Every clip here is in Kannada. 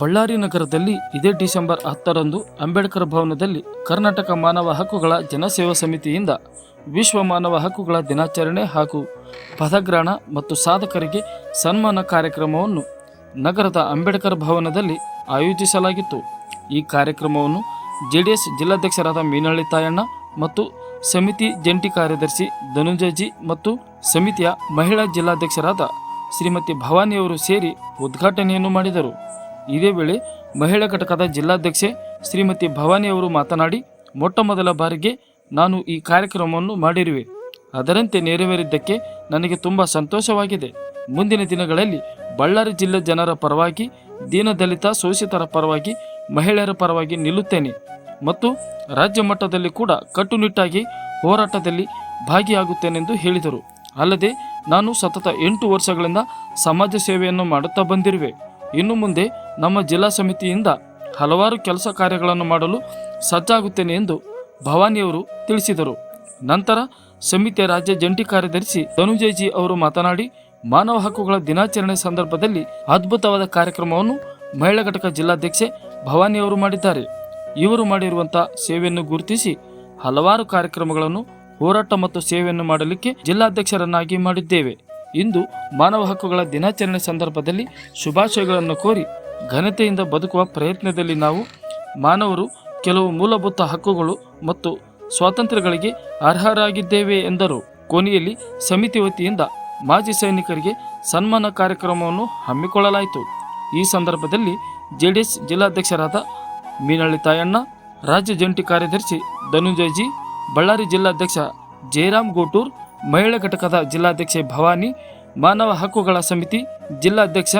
ಬಳ್ಳಾರಿ ನಗರದಲ್ಲಿ ಇದೇ ಡಿಸೆಂಬರ್ ಹತ್ತರಂದು ಅಂಬೇಡ್ಕರ್ ಭವನದಲ್ಲಿ ಕರ್ನಾಟಕ ಮಾನವ ಹಕ್ಕುಗಳ ಜನಸೇವಾ ಸಮಿತಿಯಿಂದ ವಿಶ್ವ ಮಾನವ ಹಕ್ಕುಗಳ ದಿನಾಚರಣೆ ಹಾಗೂ ಪದಗ್ರಹಣ ಮತ್ತು ಸಾಧಕರಿಗೆ ಸನ್ಮಾನ ಕಾರ್ಯಕ್ರಮವನ್ನು ನಗರದ ಅಂಬೇಡ್ಕರ್ ಭವನದಲ್ಲಿ ಆಯೋಜಿಸಲಾಗಿತ್ತು. ಈ ಕಾರ್ಯಕ್ರಮವನ್ನು ಜೆಡಿಎಸ್ ಜಿಲ್ಲಾಧ್ಯಕ್ಷರಾದ ಮೀನಳ್ಳಿ ತಾಯಣ್ಣ ಮತ್ತು ಸಮಿತಿ ಜಂಟಿ ಕಾರ್ಯದರ್ಶಿ ಧನುಂಜಯಜಿ ಮತ್ತು ಸಮಿತಿಯ ಮಹಿಳಾ ಜಿಲ್ಲಾಧ್ಯಕ್ಷರಾದ ಶ್ರೀಮತಿ ಭವಾನಿಯವರು ಸೇರಿ ಉದ್ಘಾಟನೆಯನ್ನು ಮಾಡಿದರು. ಇದೇ ವೇಳೆ ಮಹಿಳಾ ಘಟಕದ ಜಿಲ್ಲಾಧ್ಯಕ್ಷೆ ಶ್ರೀಮತಿ ಭವಾನಿ ಅವರು ಮಾತನಾಡಿ, ಮೊಟ್ಟ ಮೊದಲ ಬಾರಿಗೆ ನಾನು ಈ ಕಾರ್ಯಕ್ರಮವನ್ನು ಮಾಡಿರುವೆ. ಅದರಂತೆ ನೆರವೇರಿದ್ದಕ್ಕೆ ನನಗೆ ತುಂಬ ಸಂತೋಷವಾಗಿದೆ. ಮುಂದಿನ ದಿನಗಳಲ್ಲಿ ಬಳ್ಳಾರಿ ಜಿಲ್ಲೆ ಜನರ ಪರವಾಗಿ, ದೀನದಲಿತ ಶೋಷಿತರ ಪರವಾಗಿ, ಮಹಿಳೆಯರ ಪರವಾಗಿ ನಿಲ್ಲುತ್ತೇನೆ. ಮತ್ತು ರಾಜ್ಯ ಮಟ್ಟದಲ್ಲಿ ಕೂಡ ಕಟ್ಟುನಿಟ್ಟಾಗಿ ಹೋರಾಟದಲ್ಲಿ ಭಾಗಿಯಾಗುತ್ತೇನೆಂದು ಹೇಳಿದರು. ಅಲ್ಲದೆ ನಾನು ಸತತ ಎಂಟು ವರ್ಷಗಳಿಂದ ಸಮಾಜ ಸೇವೆಯನ್ನು ಮಾಡುತ್ತಾ ಬಂದಿರುವೆ. ಇನ್ನು ಮುಂದೆ ನಮ್ಮ ಜಿಲ್ಲಾ ಸಮಿತಿಯಿಂದ ಹಲವಾರು ಕೆಲಸ ಕಾರ್ಯಗಳನ್ನು ಮಾಡಲು ಸಜ್ಜಾಗುತ್ತೇನೆ ಎಂದು ಭವಾನಿಯವರು ತಿಳಿಸಿದರು. ನಂತರ ಸಮಿತಿಯ ರಾಜ್ಯ ಜಂಟಿ ಕಾರ್ಯದರ್ಶಿ ಧನುಜಯಜಿ ಅವರು ಮಾತನಾಡಿ, ಮಾನವ ಹಕ್ಕುಗಳ ದಿನಾಚರಣೆ ಸಂದರ್ಭದಲ್ಲಿ ಅದ್ಭುತವಾದ ಕಾರ್ಯಕ್ರಮವನ್ನು ಮಹಿಳಾ ಘಟಕ ಜಿಲ್ಲಾಧ್ಯಕ್ಷೆ ಭವಾನಿಯವರು ಮಾಡಿದ್ದಾರೆ. ಇವರು ಮಾಡಿರುವಂತಹ ಸೇವೆಯನ್ನು ಗುರುತಿಸಿ ಹಲವಾರು ಕಾರ್ಯಕ್ರಮಗಳನ್ನು ಹೋರಾಟ ಮತ್ತು ಸೇವೆಯನ್ನು ಮಾಡಲಿಕ್ಕೆ ಜಿಲ್ಲಾಧ್ಯಕ್ಷರನ್ನಾಗಿ ಮಾಡಿದ್ದೇವೆ. ಇಂದು ಮಾನವ ಹಕ್ಕುಗಳ ದಿನಾಚರಣೆ ಸಂದರ್ಭದಲ್ಲಿ ಶುಭಾಶಯಗಳನ್ನು ಕೋರಿ ಘನತೆಯಿಂದ ಬದುಕುವ ಪ್ರಯತ್ನದಲ್ಲಿ ನಾವು ಮಾನವರು ಕೆಲವು ಮೂಲಭೂತ ಹಕ್ಕುಗಳು ಮತ್ತು ಸ್ವಾತಂತ್ರ್ಯಗಳಿಗೆ ಅರ್ಹರಾಗಿದ್ದೇವೆ ಎಂದರು. ಕೊನೆಯಲ್ಲಿ ಸಮಿತಿ ವತಿಯಿಂದ ಮಾಜಿ ಸೈನಿಕರಿಗೆ ಸನ್ಮಾನ ಕಾರ್ಯಕ್ರಮವನ್ನು ಹಮ್ಮಿಕೊಳ್ಳಲಾಯಿತು. ಈ ಸಂದರ್ಭದಲ್ಲಿ ಜೆಡಿಎಸ್ ಜಿಲ್ಲಾಧ್ಯಕ್ಷರಾದ ಮೀನಳ್ಳಿ ತಾಯಣ್ಣ, ರಾಜ್ಯ ಜಂಟಿ ಕಾರ್ಯದರ್ಶಿ ಧನುಂಜಯಜಿ, ಬಳ್ಳಾರಿ ಜಿಲ್ಲಾಧ್ಯಕ್ಷ ಜಯರಾಮ್ ಗೋಟೂರ್, ಮಹಿಳಾ ಘಟಕದ ಜಿಲ್ಲಾಧ್ಯಕ್ಷೆ ಭವಾನಿ, ಮಾನವ ಹಕ್ಕುಗಳ ಸಮಿತಿ ಜಿಲ್ಲಾಧ್ಯಕ್ಷ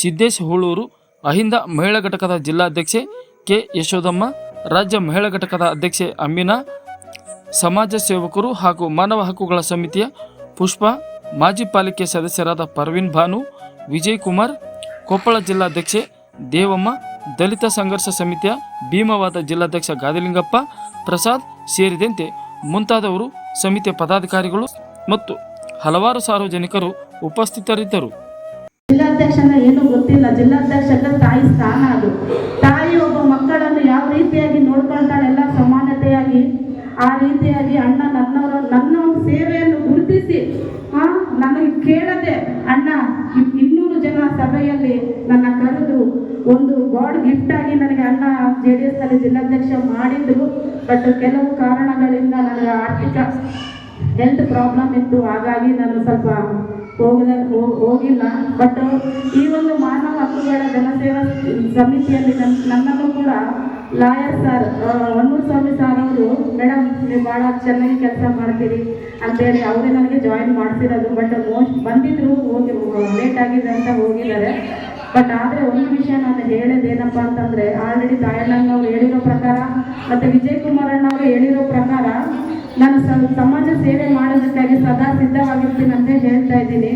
ಸಿದ್ದೇಶ್ ಹೂಳೂರು ಅಹಿಂದ ಮಹಿಳಾ ಘಟಕದ ಜಿಲ್ಲಾಧ್ಯಕ್ಷೆ ಕೆ. ಯಶೋದಮ್ಮ ರಾಜ್ಯ ಮಹಿಳಾ ಘಟಕದ ಅಧ್ಯಕ್ಷೆ ಅಮ್ಮಿನಾ ಸಮಾಜ ಸೇವಕರು ಹಾಗೂ ಮಾನವ ಹಕ್ಕುಗಳ ಸಮಿತಿಯ ಪುಷ್ಪ, ಮಾಜಿ ಪಾಲಿಕೆ ಸದಸ್ಯರಾದ ಪರ್ವಿನ್ ಭಾನು ವಿಜಯ್ ಕುಮಾರ್ ಕೊಪ್ಪಳ ಜಿಲ್ಲಾಧ್ಯಕ್ಷೆ ದೇವಮ್ಮ, ದಲಿತ ಸಂಘರ್ಷ ಸಮಿತಿಯ ಭೀಮವಾದ ಜಿಲ್ಲಾಧ್ಯಕ್ಷ ಗಾದಿಲಿಂಗಪ್ಪ, ಪ್ರಸಾದ್ ಸೇರಿದಂತೆ ಮುಂತಾದವರು ಸಮಿತಿಯ ಪದಾಧಿಕಾರಿಗಳು ಮತ್ತು ಹಲವಾರು ಸಾರ್ವಜನಿಕರು ಉಪಸ್ಥಿತರಿದ್ದರು. ಜಿಲ್ಲಾಧ್ಯಕ್ಷ ಅಂದ್ರೆ ಏನು ಗೊತ್ತಿಲ್ಲ. ಜಿಲ್ಲಾಧ್ಯಕ್ಷ ಅಂದ್ರೆ ತಾಯಿ ಸ್ಥಾನ ಅದು. ತಾಯಿ ಒಬ್ಬ ಮಕ್ಕಳನ್ನು ಯಾವ ರೀತಿಯಾಗಿ ನೋಡ್ಕೊಳ್ತಾಳೆ? ಎಲ್ಲ ಸಮಾನತೆಯಾಗಿ, ಆ ರೀತಿಯಾಗಿ ಅಣ್ಣ ನನ್ನವರ ನನ್ನ ಒಂದು ಸೇವೆಯನ್ನು ಗುರುತಿಸಿ ನನಗೆ ಕೇಳದೆ ಅಣ್ಣ ಇನ್ನೂರು ಜನ ಸಭೆಯಲ್ಲಿ ನನ್ನ ಕರೆದು ಒಂದು ಗಾಡ್ ಗಿಫ್ಟ್ ಆಗಿ ನನಗೆ ಅಣ್ಣ ಜೆ ಡಿ ಎಸ್ನಲ್ಲಿ ಜಿಲ್ಲಾಧ್ಯಕ್ಷ ಮಾಡಿದ್ರು. ಬಟ್ ಕೆಲವು ಕಾರಣಗಳಿಂದ ನನಗೆ ಆರ್ಥಿಕ ಹೆಲ್ತ್ ಪ್ರಾಬ್ಲಮ್ ಇತ್ತು, ಹಾಗಾಗಿ ನಾನು ಸ್ವಲ್ಪ ಹೋಗದ ಹೋಗಿಲ್ಲ. ಬಟ್ ಈ ಒಂದು ಮಾನವ ಹಕ್ಕುಗಳ ಜನಸೇವಾ ಸಮಿತಿಯಲ್ಲಿ ನನ್ನ ನನ್ನನ್ನು ಕೂಡ lawyer sir Honnuru Swamy sir ಅವರು ಮೇಡಮ್ ನೀವು ಭಾಳ ಚೆನ್ನಾಗಿ ಕೆಲಸ ಮಾಡ್ತೀರಿ ಅಂತೇಳಿ ಅವರೇ ನನಗೆ ಜಾಯಿನ್ ಮಾಡಿಸಿರೋದು. ಬಟ್ ಮೋಸ್ಟ್ ಬಂದಿದ್ರು, ಹೋಗಿ ಲೇಟ್ ಆಗಿದೆ ಅಂತ ಹೋಗಿದ್ದಾರೆ. ಬಟ್ ಆದರೆ ಒಂದು ವಿಷಯ ನಾನು ಹೇಳೋದೇನಪ್ಪ ಅಂತಂದರೆ ಆಲ್ರೆಡಿ ತಾಯಣ್ಣನವ್ರು ಹೇಳಿರೋ ಪ್ರಕಾರ ಮತ್ತು ವಿಜಯ್ ಕುಮಾರಣ್ಣವರು ಹೇಳಿರೋ ಪ್ರಕಾರ ನಾನು ಸಮಾಜ ಸೇವೆ ಮಾಡೋದಕ್ಕಾಗಿ ಸದಾ ಸಿದ್ಧವಾಗಿರ್ತೀನಿ ಅಂತ ಹೇಳ್ತಾ ಇದ್ದೀನಿ.